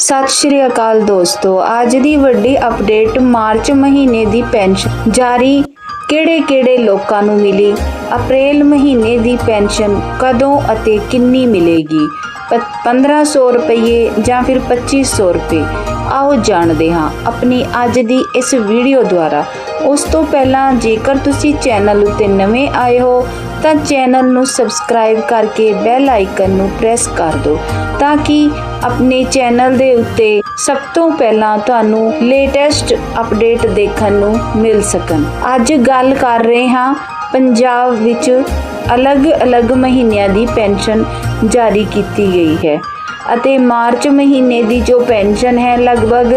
ਸਤਿ ਸ਼੍ਰੀ ਅਕਾਲ ਦੋਸਤੋ, ਅੱਜ ਦੀ ਵੱਡੀ ਅਪਡੇਟ ਮਾਰਚ ਮਹੀਨੇ ਦੀ ਪੈਨਸ਼ਨ ਜਾਰੀ। ਕਿਹੜੇ-ਕਿਹੜੇ ਲੋਕਾਂ ਨੂੰ ਮਿਲੀ? ਅਪ੍ਰੈਲ ਮਹੀਨੇ ਦੀ ਪੈਨਸ਼ਨ ਕਦੋਂ ਅਤੇ ਕਿੰਨੀ ਮਿਲੇਗੀ? ਪ- 1500 ਰੁਪਏ ਜਾਂ ਫਿਰ 2500 ਰੁਪਏ? ਆਓ ਜਾਣਦੇ ਹਾਂ ਆਪਣੀ ਅੱਜ ਦੀ ਇਸ ਵੀਡੀਓ ਦੁਆਰਾ। ਉਸ ਤੋਂ ਪਹਿਲਾਂ ਜੇਕਰ ਤੁਸੀਂ ਚੈਨਲ ਉੱਤੇ ਨਵੇਂ ਆਏ ਹੋ ਤਾਂ ਚੈਨਲ ਨੂੰ ਸਬਸਕ੍ਰਾਈਬ ਕਰਕੇ ਬੈਲ ਆਈਕਨ ਨੂੰ ਪ੍ਰੈਸ ਕਰ ਦਿਓ ਤਾਂ ਕਿ ਆਪਣੇ ਚੈਨਲ ਦੇ ਉੱਤੇ ਸਭ ਤੋਂ ਪਹਿਲਾਂ ਤੁਹਾਨੂੰ ਲੇਟੈਸਟ ਅਪਡੇਟ ਦੇਖਣ ਨੂੰ ਮਿਲ ਸਕਣ। ਅੱਜ ਗੱਲ ਕਰ ਰਹੇ ਹਾਂ ਪੰਜਾਬ ਵਿੱਚ ਅਲੱਗ-ਅਲੱਗ ਮਹੀਨਿਆਂ ਦੀ ਪੈਨਸ਼ਨ ਜਾਰੀ ਕੀਤੀ ਗਈ ਹੈ। ਅਤੇ ਮਾਰਚ ਮਹੀਨੇ ਦੀ ਜੋ ਪੈਨਸ਼ਨ ਹੈ, ਲਗਭਗ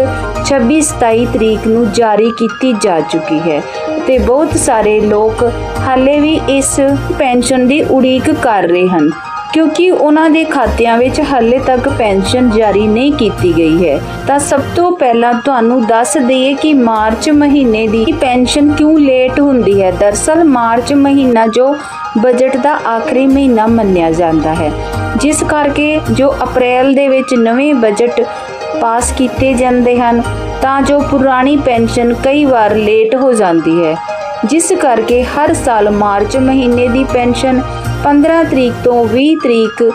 26-27 ਤਰੀਕ ਨੂੰ ਜਾਰੀ ਕੀਤੀ ਜਾ ਚੁੱਕੀ ਹੈ ਤੇ ਬਹੁਤ ਸਾਰੇ ਲੋਕ ਹਾਲੇ ਵੀ ਇਸ ਪੈਨਸ਼ਨ ਦੀ ਉਡੀਕ ਕਰ ਰਹੇ ਹਨ, ਕਿਉਂਕਿ ਉਹਨਾਂ ਦੇ ਖਾਤਿਆਂ ਵਿੱਚ ਹਾਲੇ ਤੱਕ ਪੈਨਸ਼ਨ ਜਾਰੀ ਨਹੀਂ ਕੀਤੀ ਗਈ ਹੈ। ਤਾਂ ਸਭ ਤੋਂ ਪਹਿਲਾਂ ਤੁਹਾਨੂੰ ਦੱਸ ਦਈਏ ਕਿ ਮਾਰਚ ਮਹੀਨੇ ਦੀ ਪੈਨਸ਼ਨ ਕਿਉਂ ਲੇਟ ਹੁੰਦੀ ਹੈ? ਦਰਸਲ ਮਾਰਚ ਮਹੀਨਾ ਜੋ ਬਜਟ ਦਾ ਆਖਰੀ ਮਹੀਨਾ ਮੰਨਿਆ ਜਾਂਦਾ ਹੈ। ਜਿਸ ਕਰਕੇ ਜੋ ਅਪ੍ਰੈਲ ਦੇ ਵਿੱਚ ਨਵੇਂ ਬਜਟ ਪਾਸ ਕੀਤੇ ਜਾਂਦੇ ਹਨ, ਤਾਂ ਜੋ ਪੁਰਾਣੀ ਪੈਨਸ਼ਨ ਕਈ ਵਾਰ ਲੇਟ ਹੋ ਜਾਂਦੀ ਹੈ। ਜਿਸ ਕਰਕੇ ਹਰ ਸਾਲ ਮਾਰਚ ਮਹੀਨੇ ਦੀ ਪੈਨਸ਼ਨ 15 ਤਰੀਕ ਤੋਂ 20 ਤਰੀਕ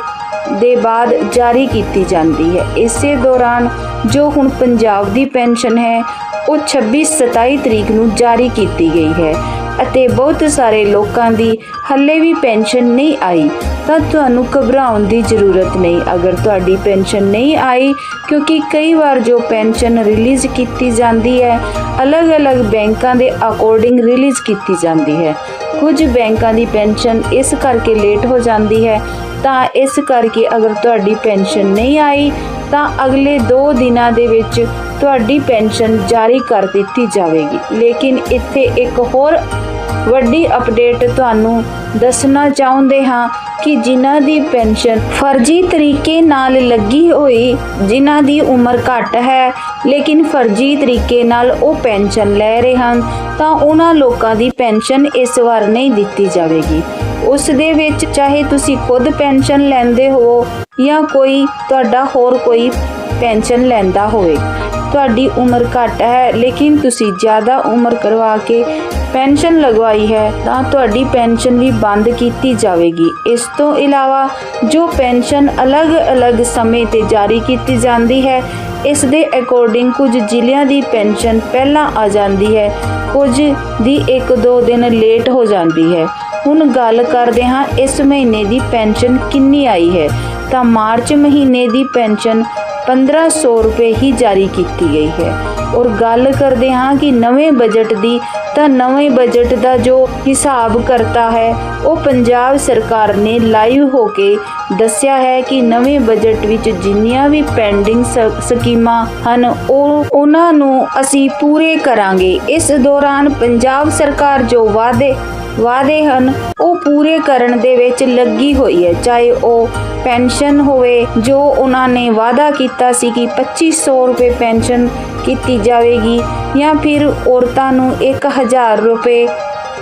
ਦੇ ਬਾਅਦ ਜਾਰੀ ਕੀਤੀ ਜਾਂਦੀ ਹੈ। ਇਸੇ ਦੌਰਾਨ ਜੋ ਹੁਣ ਪੰਜਾਬ ਦੀ ਪੈਨਸ਼ਨ ਹੈ, ਉਹ 26 27 ਤਰੀਕ ਨੂੰ ਜਾਰੀ ਕੀਤੀ ਗਈ ਹੈ। ਅਤੇ ਬਹੁਤ ਸਾਰੇ ਲੋਕਾਂ ਦੀ ਹੱਲੇ ਵੀ ਪੈਨਸ਼ਨ ਨਹੀਂ ਆਈ, ਤਾਂ ਤੁਹਾਨੂੰ ਘਬਰਾਉਣ ਦੀ ਜ਼ਰੂਰਤ ਨਹੀਂ। ਅਗਰ ਤੁਹਾਡੀ ਪੈਨਸ਼ਨ ਨਹੀਂ ਆਈ, ਕਿਉਂਕਿ ਕਈ ਵਾਰ ਜੋ ਪੈਨਸ਼ਨ ਰਿਲੀਜ਼ ਕੀਤੀ ਜਾਂਦੀ ਹੈ, ਅਲੱਗ-ਅਲੱਗ ਬੈਂਕਾਂ ਦੇ ਅਕੋਰਡਿੰਗ ਰਿਲੀਜ਼ ਕੀਤੀ ਜਾਂਦੀ ਹੈ। ਕੁਝ ਬੈਂਕਾਂ ਦੀ ਪੈਨਸ਼ਨ ਇਸ ਕਰਕੇ ਲੇਟ ਹੋ ਜਾਂਦੀ ਹੈ, ਤਾਂ ਇਸ ਕਰਕੇ ਅਗਰ ਤੁਹਾਡੀ ਪੈਨਸ਼ਨ ਨਹੀਂ ਆਈ, ਤਾਂ ਅਗਲੇ 2 ਦਿਨਾਂ ਦੇ ਵਿੱਚ ਤੁਹਾਡੀ ਪੈਨਸ਼ਨ ਜਾਰੀ ਕਰ ਦਿੱਤੀ ਜਾਵੇਗੀ। ਲੇਕਿਨ ਇੱਥੇ ਇੱਕ ਹੋਰ ਵੱਡੀ ਅਪਡੇਟ ਤੁਹਾਨੂੰ ਦੱਸਣਾ ਚਾਹੁੰਦੇ ਹਾਂ ਕਿ ਜਿਨ੍ਹਾਂ ਦੀ ਪੈਨਸ਼ਨ ਫਰਜ਼ੀ ਤਰੀਕੇ ਨਾਲ ਲੱਗੀ ਹੋਈ, ਜਿਨ੍ਹਾਂ ਦੀ ਉਮਰ ਘੱਟ ਹੈ, ਲੇਕਿਨ ਫਰਜ਼ੀ ਤਰੀਕੇ ਨਾਲ ਉਹ ਪੈਨਸ਼ਨ ਲੈ ਰਹੇ ਹਨ, ਤਾਂ ਉਹਨਾਂ ਲੋਕਾਂ ਦੀ ਪੈਨਸ਼ਨ ਇਸ ਵਾਰ ਨਹੀਂ ਦਿੱਤੀ ਜਾਵੇਗੀ। ਉਸ ਦੇ ਵਿੱਚ ਚਾਹੇ ਤੁਸੀਂ ਖੁਦ ਪੈਨਸ਼ਨ ਲੈਂਦੇ ਹੋ ਜਾਂ ਕੋਈ ਤੁਹਾਡਾ ਹੋਰ ਕੋਈ ਪੈਨਸ਼ਨ ਲੈਂਦਾ ਹੋਵੇ। ਤੁਹਾਡੀ ਉਮਰ ਘੱਟ ਹੈ, ਲੇਕਿਨ ਤੁਸੀਂ ਜ਼ਿਆਦਾ ਉਮਰ ਕਰਵਾ ਕੇ ਪੈਨਸ਼ਨ ਲਗਵਾਈ ਹੈ, ਤਾਂ ਤੁਹਾਡੀ ਪੈਨਸ਼ਨ ਵੀ ਬੰਦ ਕੀਤੀ ਜਾਵੇਗੀ। ਇਸ ਤੋਂ ਇਲਾਵਾ, ਜੋ ਪੈਨਸ਼ਨ ਅਲੱਗ-ਅਲੱਗ ਸਮੇਂ ਤੇ ਜਾਰੀ ਕੀਤੀ ਜਾਂਦੀ ਹੈ, ਇਸ ਦੇ ਅਕੋਰਡਿੰਗ ਕੁਝ ਜ਼ਿਲ੍ਹਿਆਂ ਦੀ ਪੈਨਸ਼ਨ ਪਹਿਲਾਂ ਆ ਜਾਂਦੀ ਹੈ, ਕੁਝ ਦੀ 1-2 ਦਿਨ ਲੇਟ ਹੋ ਜਾਂਦੀ ਹੈ। ਹੁਣ ਗੱਲ ਕਰਦੇ ਹਾਂ ਇਸ ਮਹੀਨੇ ਦੀ ਪੈਨਸ਼ਨ ਕਿੰਨੀ ਆਈ ਹੈ, ਤਾਂ ਮਾਰਚ ਮਹੀਨੇ ਦੀ ਪੈਨਸ਼ਨ 1500 ਰੁਪਏ ਹੀ ਜਾਰੀ ਕੀਤੀ ਗਈ ਹੈ। ਔਰ ਗੱਲ ਕਰਦੇ ਹਾਂ ਕਿ ਨਵੇਂ ਬਜਟ ਦੀ, ਤਾਂ ਨਵੇਂ ਬਜਟ ਦਾ ਜੋ ਹਿਸਾਬ ਕਰਤਾ ਹੈ, ਉਹ ਪੰਜਾਬ ਸਰਕਾਰ ਨੇ ਲਾਈਵ ਹੋ ਕੇ ਦੱਸਿਆ ਹੈ ਕਿ ਨਵੇਂ ਬਜਟ ਵਿੱਚ ਜਿੰਨੀਆਂ ਵੀ ਪੈਂਡਿੰਗ ਸ- ਸਕੀਮਾਂ ਹਨ, ਉਹ ਉਹਨਾਂ ਨੂੰ ਅਸੀਂ ਪੂਰੇ ਕਰਾਂਗੇ। ਇਸ ਦੌਰਾਨ ਪੰਜਾਬ ਸਰਕਾਰ ਜੋ ਵਾਅਦੇ ਵਾਅਦੇ ਹਨ। ਉਹ ਪੂਰੇ ਕਰਨ ਦੇ ਵਿੱਚ ਲੱਗੀ ਹੋਈ ਹੈ। ਚਾਹੇ ਉਹ ਪੈਨਸ਼ਨ ਹੋਵੇ, ਜੋ ਉਹਨਾਂ ਨੇ ਵਾਅਦਾ ਕੀਤਾ ਸੀ ਕਿ 2500 ਰੁਪਏ ਪੈਨਸ਼ਨ ਕੀਤੀ ਜਾਵੇਗੀ, ਜਾਂ ਫਿਰ ਔਰਤਾਂ ਨੂੰ 1000 ਰੁਪਏ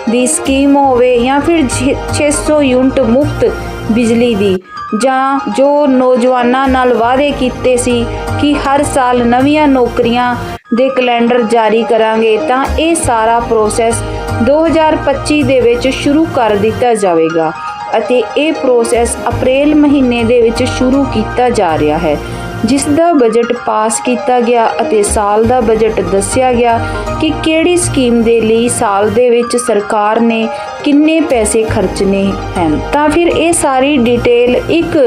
ਦੀ ਸਕੀਮ ਹੋਵੇ, ਜਾਂ ਫਿਰ ਛੇ- 600 ਯੂਨਿਟ ਮੁਫਤ ਬਿਜਲੀ ਦੀ, ਜਾਂ ਜੋ ਨੌਜਵਾਨਾਂ ਨਾਲ ਵਾਅਦੇ ਕੀਤੇ ਸੀ ਕਿ ਹਰ ਸਾਲ ਨਵੀਆਂ ਨੌਕਰੀਆਂ ਦੇ ਕੈਲੰਡਰ ਜਾਰੀ ਕਰਾਂਗੇ, ਤਾਂ ਇਹ ਸਾਰਾ ਪ੍ਰੋਸੈਸ 2025 ਦੇ ਵਿੱਚ ਸ਼ੁਰੂ ਕਰ ਦਿੱਤਾ ਜਾਵੇਗਾ ਅਤੇ ਇਹ ਪ੍ਰੋਸੈਸ ਅਪ੍ਰੈਲ ਮਹੀਨੇ ਦੇ ਵਿੱਚ ਸ਼ੁਰੂ ਕੀਤਾ ਜਾ ਰਿਹਾ ਹੈ। ਜਿਸ ਦਾ ਬਜਟ ਪਾਸ ਕੀਤਾ ਗਿਆ ਅਤੇ ਸਾਲ ਦਾ ਬਜਟ ਦੱਸਿਆ ਗਿਆ ਕਿ ਕਿਹੜੀ ਸਕੀਮ ਦੇ ਲਈ ਸਾਲ ਦੇ ਵਿੱਚ ਸਰਕਾਰ ਨੇ ਕਿੰਨੇ ਪੈਸੇ ਖਰਚਣੇ ਹਨ। ਤਾਂ ਫਿਰ ਇਹ ਸਾਰੀ ਡਿਟੇਲ ਇੱਕ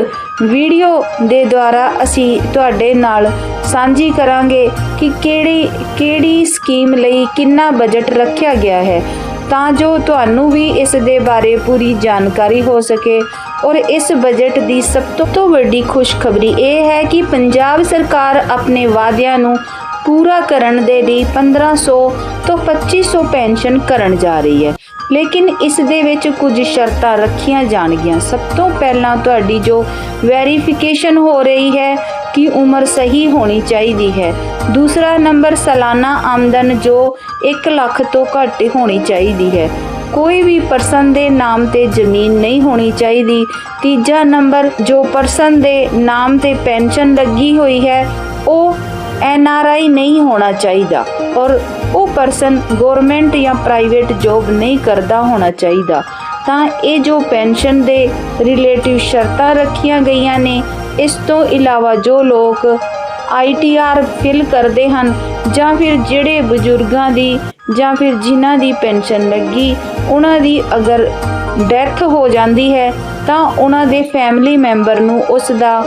ਵੀਡੀਓ ਦੇ ਦੁਆਰਾ ਅਸੀਂ ਤੁਹਾਡੇ ਨਾਲ ਸਾਂਝੀ ਕਰਾਂਗੇ ਕਿ ਕਿਹੜੀ ਕਿਹੜੀ ਸਕੀਮ ਲਈ ਕਿੰਨਾ ਬਜਟ ਰੱਖਿਆ ਗਿਆ ਹੈ। ਤਾਂ ਜੋ ਤੁਹਾਨੂੰ ਵੀ ਇਸ ਦੇ ਬਾਰੇ ਪੂਰੀ ਜਾਣਕਾਰੀ ਹੋ ਸਕੇ। ਔਰ ਇਸ ਬਜਟ ਦੀ ਸਭ ਤੋਂ ਵੱਡੀ ਖੁਸ਼ਖਬਰੀ ਇਹ ਹੈ ਕਿ ਪੰਜਾਬ ਸਰਕਾਰ ਆਪਣੇ ਵਾਅਦਿਆਂ ਨੂੰ ਪੂਰਾ ਕਰਨ ਦੇ ਲਈ 1500 ਤੋਂ 2500 ਪੈਨਸ਼ਨ ਕਰਨ ਜਾ ਰਹੀ ਹੈ। ਲੇਕਿਨ ਇਸ ਦੇ ਵਿੱਚ ਕੁਝ ਸ਼ਰਤਾਂ ਰੱਖੀਆਂ ਜਾਣਗੀਆਂ। ਸਭ ਤੋਂ ਪਹਿਲਾਂ ਤੁਹਾਡੀ ਜੋ ਵੈਰੀਫਿਕੇਸ਼ਨ ਹੋ ਰਹੀ ਹੈ ਕਿ ਉਮਰ ਸਹੀ ਹੋਣੀ ਚਾਹੀਦੀ ਹੈ ਦੂਸਰਾ ਨੰਬਰ ਸਾਲਾਨਾ ਆਮਦਨ ਜੋ 1 ਲੱਖ ਤੋਂ ਘੱਟ ਹੋਣੀ ਚਾਹੀਦੀ ਹੈ ਕੋਈ ਵੀ ਪਰਸਨ ਦੇ ਨਾਮ ਤੇ ਜ਼ਮੀਨ ਨਹੀਂ ਹੋਣੀ ਚਾਹੀਦੀ ਤੀਜਾ ਨੰਬਰ ਜੋ ਪਰਸਨ ਦੇ ਨਾਮ ਤੇ ਪੈਨਸ਼ਨ ਲੱਗੀ ਹੋਈ ਹੈ ਉਹ ਐਨ ਆਰ ਆਈ ਨਹੀਂ ਹੋਣਾ ਚਾਹੀਦਾ ਔਰ ਉਹ ਪਰਸਨ ਗਵਰਨਮੈਂਟ ਜਾਂ ਪ੍ਰਾਈਵੇਟ ਜੌਬ ਨਹੀਂ ਕਰਦਾ ਹੋਣਾ ਚਾਹੀਦਾ ਤਾਂ ਇਹ ਜੋ ਪੈਨਸ਼ਨ ਦੇ ਰਿਲੇਟਿਵ ਸ਼ਰਤਾਂ ਰੱਖੀਆਂ ਗਈਆਂ ਨੇ ਇਸ ਤੋਂ ਇਲਾਵਾ ਜੋ ਲੋਕ ਆਈਟੀਆਰ ਫਿਲ ਕਰਦੇ ਹਨ, ਜਾਂ ਫਿਰ ਜਿਹੜੇ ਬਜ਼ੁਰਗਾਂ ਦੀ ਜਾਂ ਫਿਰ ਜਿਨ੍ਹਾਂ ਦੀ ਪੈਨਸ਼ਨ ਲੱਗੀ, ਉਹਨਾਂ ਦੀ ਅਗਰ ਡੈਥ ਹੋ ਜਾਂਦੀ ਹੈ, ਤਾਂ ਉਹਨਾਂ ਦੇ ਫੈਮਿਲੀ ਮੈਂਬਰ ਨੂੰ ਉਸ ਦਾ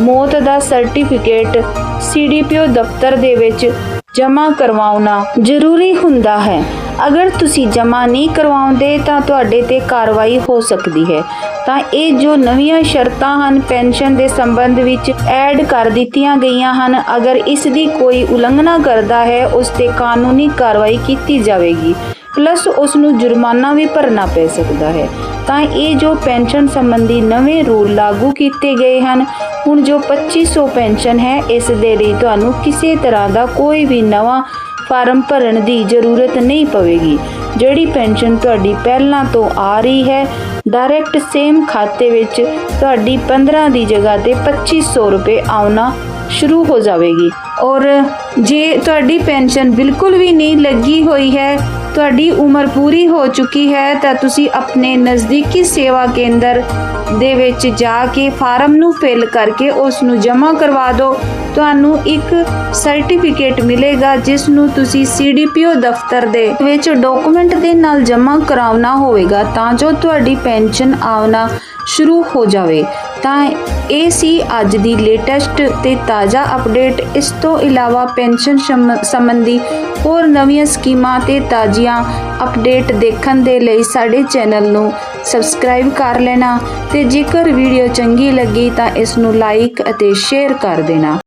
ਮੌਤ ਦਾ ਸਰਟੀਫਿਕੇਟ ਸੀਡੀਪੀਓ ਦਫ਼ਤਰ ਦੇ ਵਿੱਚ ਜਮ੍ਹਾਂ ਕਰਵਾਉਣਾ ਜ਼ਰੂਰੀ ਹੁੰਦਾ ਹੈ। ਅਗਰ ਤੁਸੀਂ ਜਮ੍ਹਾਂ ਨਹੀਂ ਕਰਵਾਉਂਦੇ ਤਾਂ ਤੁਹਾਡੇ ਤੇ ਕਾਰਵਾਈ ਹੋ ਸਕਦੀ ਹੈ। ਤਾਂ ਇਹ ਜੋ ਨਵੀਆਂ ਸ਼ਰਤਾਂ ਹਨ, ਪੈਨਸ਼ਨ ਦੇ ਸੰਬੰਧ ਵਿੱਚ ਐਡ ਕਰ ਦਿੱਤੀਆਂ ਗਈਆਂ ਹਨ। ਅਗਰ ਇਸ ਦੀ ਕੋਈ ਉਲੰਘਣਾ ਕਰਦਾ ਹੈ, ਉਸ ਤੇ ਕਾਨੂੰਨੀ ਕਾਰਵਾਈ ਕੀਤੀ ਜਾਵੇਗੀ। ਪਲੱਸ ਉਸ ਨੂੰ ਜੁਰਮਾਨਾ ਵੀ ਭਰਨਾ ਪੈ ਸਕਦਾ ਹੈ। ਤਾਂ ਇਹ ਜੋ ਪੈਨਸ਼ਨ ਸੰਬੰਧੀ ਨਵੇਂ ਰੂਲ ਲਾਗੂ ਕੀਤੇ ਗਏ ਹਨ, ਹੁਣ ਜੋ 2500 ਪੈਨਸ਼ਨ ਹੈ, ਇਸ ਦੇ ਲਈ ਤੁਹਾਨੂੰ ਕਿਸੇ ਤਰ੍ਹਾਂ ਦਾ ਕੋਈ ਵੀ ਨਵਾਂ ਫਾਰਮ ਭਰਨ ਦੀ ਜ਼ਰੂਰਤ ਨਹੀਂ ਪਵੇਗੀ। ਜਿਹੜੀ ਪੈਨਸ਼ਨ ਤੁਹਾਡੀ ਪਹਿਲਾਂ ਤੋਂ ਆ ਰਹੀ ਹੈ, ਡਾਇਰੈਕਟ ਸੇਮ ਖਾਤੇ ਵਿੱਚ ਤੁਹਾਡੀ 15 ਦੀ ਜਗ੍ਹਾ ਤੇ 2500 ਰੁਪਏ ਆਉਣਾ ਸ਼ੁਰੂ ਹੋ ਜਾਵੇਗੀ। ਔਰ ਜੇ ਤੁਹਾਡੀ ਪੈਨਸ਼ਨ ਬਿਲਕੁਲ ਵੀ ਨਹੀਂ ਲੱਗੀ ਹੋਈ ਹੈ, ਤੁਹਾਡੀ ਉਮਰ ਪੂਰੀ ਹੋ ਚੁੱਕੀ ਹੈ, ਤਾਂ ਤੁਸੀਂ ਆਪਣੇ ਨਜ਼ਦੀਕੀ ਸੇਵਾ ਕੇਂਦਰ ਦੇ ਵਿੱਚ ਜਾ ਕੇ ਫਾਰਮ ਨੂੰ ਫਿਲ ਕਰਕੇ ਉਸ ਨੂੰ ਜਮ੍ਹਾਂ ਕਰਵਾ ਦਿਓ। ਤੁਹਾਨੂੰ ਇੱਕ ਸਰਟੀਫਿਕੇਟ ਮਿਲੇਗਾ, ਜਿਸ ਨੂੰ ਤੁਸੀਂ ਸੀਡੀਪੀਓ ਦਫ਼ਤਰ ਦੇ ਵਿੱਚ ਡਾਕੂਮੈਂਟ ਦੇ ਨਾਲ ਜਮ੍ਹਾਂ ਕਰਾਉਣਾ ਹੋਵੇਗਾ, ਤਾਂ ਜੋ ਤੁਹਾਡੀ ਪੈਨਸ਼ਨ ਆਉਣਾ ਸ਼ੁਰੂ ਹੋ ਜਾਵੇ। ਤਾਂ ਇਹ ਸੀ ਅੱਜ ਦੀ ਲੇਟੈਸਟ ਤੇ ਤਾਜ਼ਾ ਅਪਡੇਟ ਇਸ ਤੋਂ ਇਲਾਵਾ ਪੈਨਸ਼ਨ ਸ਼ਮ- ਸੰਬੰਧੀ ਹੋਰ ਨਵੀਆਂ ਸਕੀਮਾਂ ਤੇ ਤਾਜ਼ੀਆਂ ਅਪਡੇਟ ਦੇਖਣ ਦੇ ਲਈ ਸਾਡੇ ਚੈਨਲ ਨੂੰ ਸਬਸਕ੍ਰਾਈਬ ਕਰ ਲੈਣਾ ਤੇ ਜੇਕਰ ਵੀਡੀਓ ਚੰਗੀ ਲੱਗੀ ਤਾਂ ਇਸ ਨੂੰ ਲਾਈਕ ਅਤੇ ਸ਼ੇਅਰ ਕਰ ਦੇਣਾ।